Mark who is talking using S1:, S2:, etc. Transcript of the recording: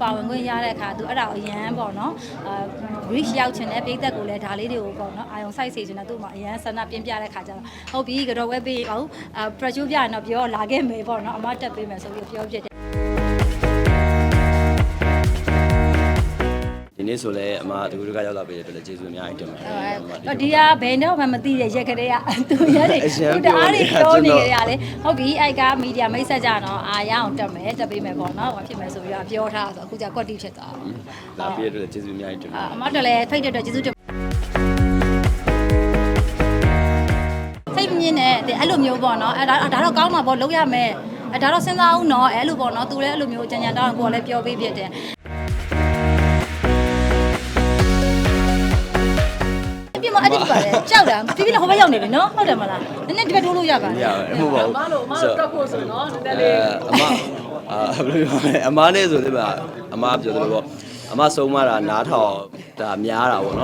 S1: ပါဝင်ခွင့်ရတဲ့အခါသူအဲ့ဒါကိုအရန်ပေါ့နော်အာ reach ရောက်ချင်တဲ့ပြည်သက်ကိုလည်းဒါလေးတွေကိုပေါ့နော်အာယုံစိုက်စေချင်တဲ့သူ့မှာအရန်ဆန္ဒပြင်းပြတဲ့ခါကျတော့ဟုတ်ပြီကတော့ဝက်ပေးအောင်အာ pressure ပြရင်တော့ပြောလာခဲ့မယ်ပေါ့နော်အမတက်ပေးမယ်ဆိုပြီးပြောဖြစ်တယ်
S2: နေ့ဆိုလဲအမတကူတကရောက်လာပေးတဲ့အတွက်လည်းကျေးဇူးအများကြီးတင်ပါတယ်အမ
S1: ဟိုဒီကဘယ်တော့မှမသိတဲ့ရက်ကလေးကသူရက်နေ
S2: အရန်
S1: သူတအားတွေ
S2: ပြော
S1: ပြော
S2: နေ
S1: နေ
S2: ရ
S1: ရလေဟုတ်ပြီအိုက်ကမီဒီယာမိတ်ဆက်ကြတော့အာရအောင်တက်မယ်တက်ပေးမယ်ပေါ့နော်ဟောဖြစ်မယ်ဆိုပြီးတော့ပြောထားဆိုအခုကျကွက်တိဖြစ်သွား
S2: လာပေးတဲ့အတွက်လည်းကျေးဇူးအများကြီးတင်ပါ
S1: အာအမတော်လည်းဖိတ်တဲ့အတွက်ကျေးဇူးတင်စိတ်မြင့်တဲ့အဲ့လိုမျိုးပေါ့နော်အဲ့ဒါဒါတော့ကောင်းမှာပေါ့လုပ်ရမယ်အဲ့ဒါတော့စဉ်းစားအောင်နော်အဲ့လိုပေါ့နော်သူလည်းအဲ့လိုမျိုးကြံကြံတောင်းကိုကလည်းပြောပေးဖြစ်တယ် အဲ့ဒီပါလေကြောက်တာပြပြလည်းဟိုဘက်ရောက်နေပြီနော်ဟုတ်တယ်မလားနည်းနည်းဒီဘက်ထိုးလို့ရပါ
S2: မ
S1: လား
S2: ရဘူးမဟုတ်ပါဘူး
S3: မလို့မလို့တက်ဖို့ဆိုနော်နည်းနည်းလေး
S2: အမအာဘယ်လိုပြောလဲအမနဲ့ဆိုလည်းပါအမပြောသလိုပေါ့အမဆုံးမတာနားထောင်ဒါများတာပေါ့နော်